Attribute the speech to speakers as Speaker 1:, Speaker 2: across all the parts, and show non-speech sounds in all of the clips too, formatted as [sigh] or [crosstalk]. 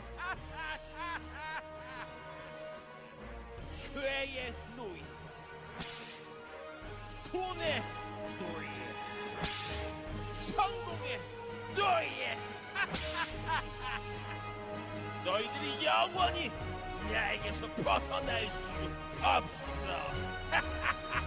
Speaker 1: [laughs] 죄의 노예 돈의 노예 성공의 노예 [laughs] 너희들이 영원히 나에게서 벗어날 수 없어 [laughs]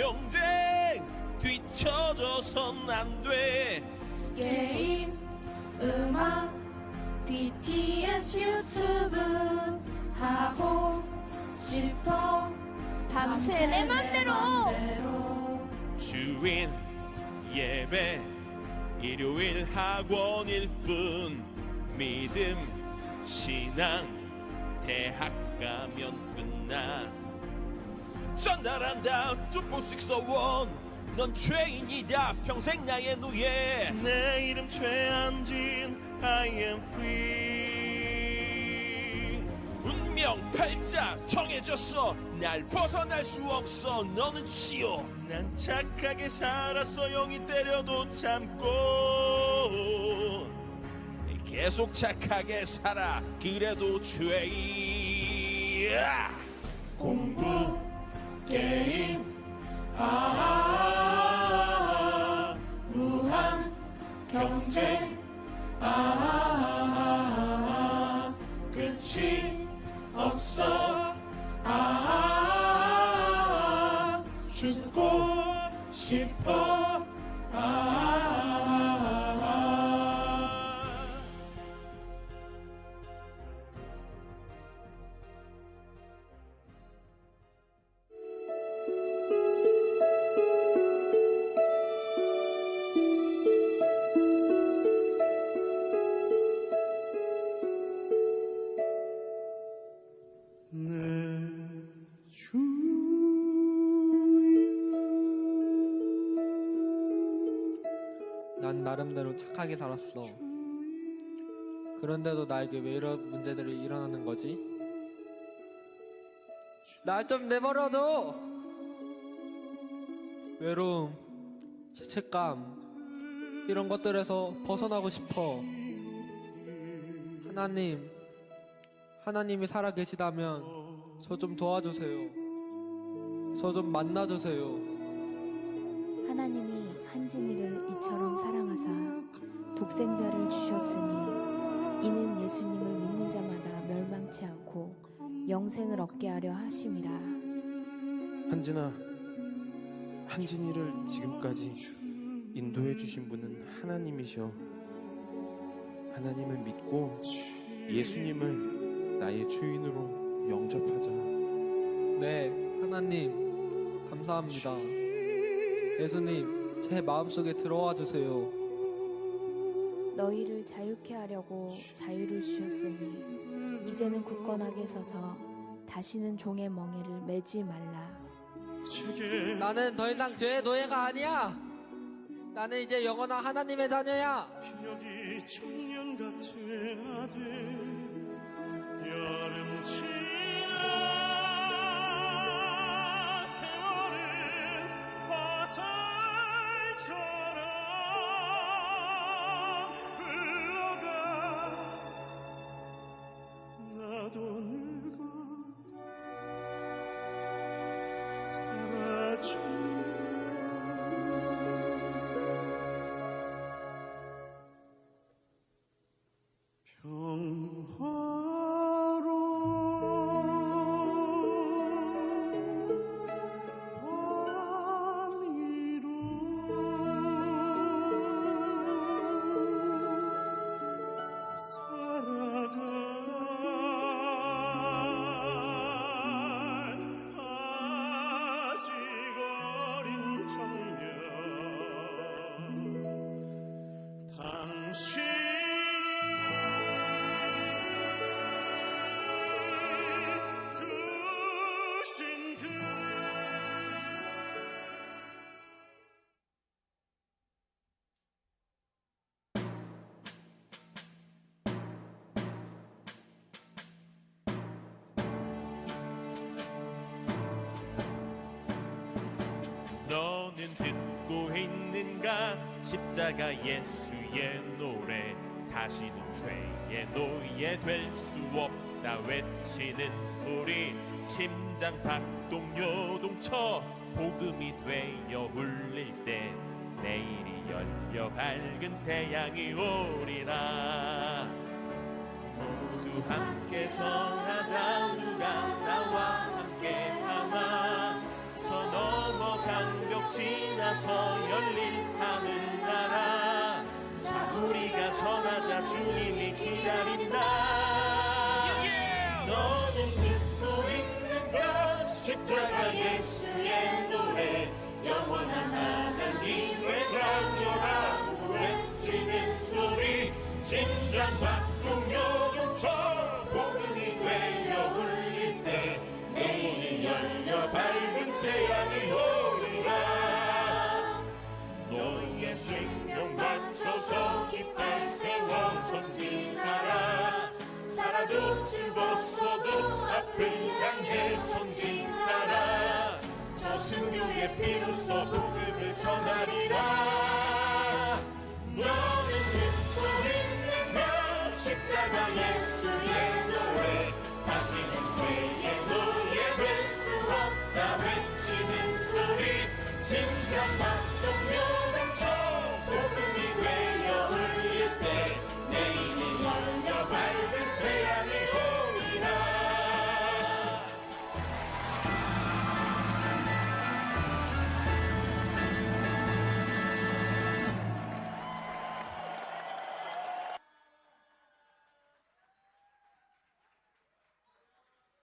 Speaker 1: 경쟁! 뒤쳐져선 안돼.
Speaker 2: 게임 음악 BTS 유튜브 하고 싶어.
Speaker 3: 밤새 내 맘대로.
Speaker 1: 주인 예배 일요일 학원일 뿐. 믿음 신앙 대학 가면 끝나 전달한다. 2461넌 죄인이다. 평생 나의 노예 내 이름 최한진. I am free. 운명 팔자 정해졌어. 날 벗어날 수 없어. 너는 치요 난 착하게 살았어. 영이 때려도 참고. 계속 착하게 살아. 그래도 죄야
Speaker 2: 공부 게임. 아 무한 경쟁 아 끝이 없어. 아 죽고 싶어
Speaker 4: 난 나름대로 착하게 살았어. 그런데도 나에게 왜 이런 문제들이 일어나는 거지? 날 좀 내버려둬! 외로움, 죄책감, 이런 것들에서 벗어나고 싶어. 하나님, 하나님이 살아계시다면 저 좀 도와주세요. 저 좀 만나주세요.
Speaker 5: 하나님이 한진이를 이처럼 사랑하사 독생자를 주셨으니 이는 예수님을 믿는 자마다 멸망치 않고 영생을 얻게 하려 하심이라
Speaker 6: 한진아, 한진이를 지금까지 인도해 주신 분은 하나님이셔. 하나님을 믿고 예수님을 나의 주인으로 영접하자.
Speaker 4: 네, 하나님, 감사합니다. 예수님, 제 마음속에 들어와 주세요.
Speaker 5: 너희를 자유케 하려고 자유를 주셨으니 이제는 굳건하게 서서 다시는 종의 멍에를 매지 말라
Speaker 4: 나는 더 이상 죄의 노예가 아니야. 나는 이제 영원한 하나님의 자녀야.
Speaker 2: 청년 같은 아들 여름 지
Speaker 1: 너는 듣 고 있는가? 십자가 예수의 노래. 다시는 죄의 노예 될 수 없다. 외치는 소리. 심장 박동 요동쳐 복음이 되어 울릴 때 내일이 열려 밝은 태양이 오리라. 모두 함께 전하자. 누가 나와 함께 하나? 저 너머 장벽 지 나서 열릴 하늘나라. 자 우리가 전하자 주님이 기다린다 say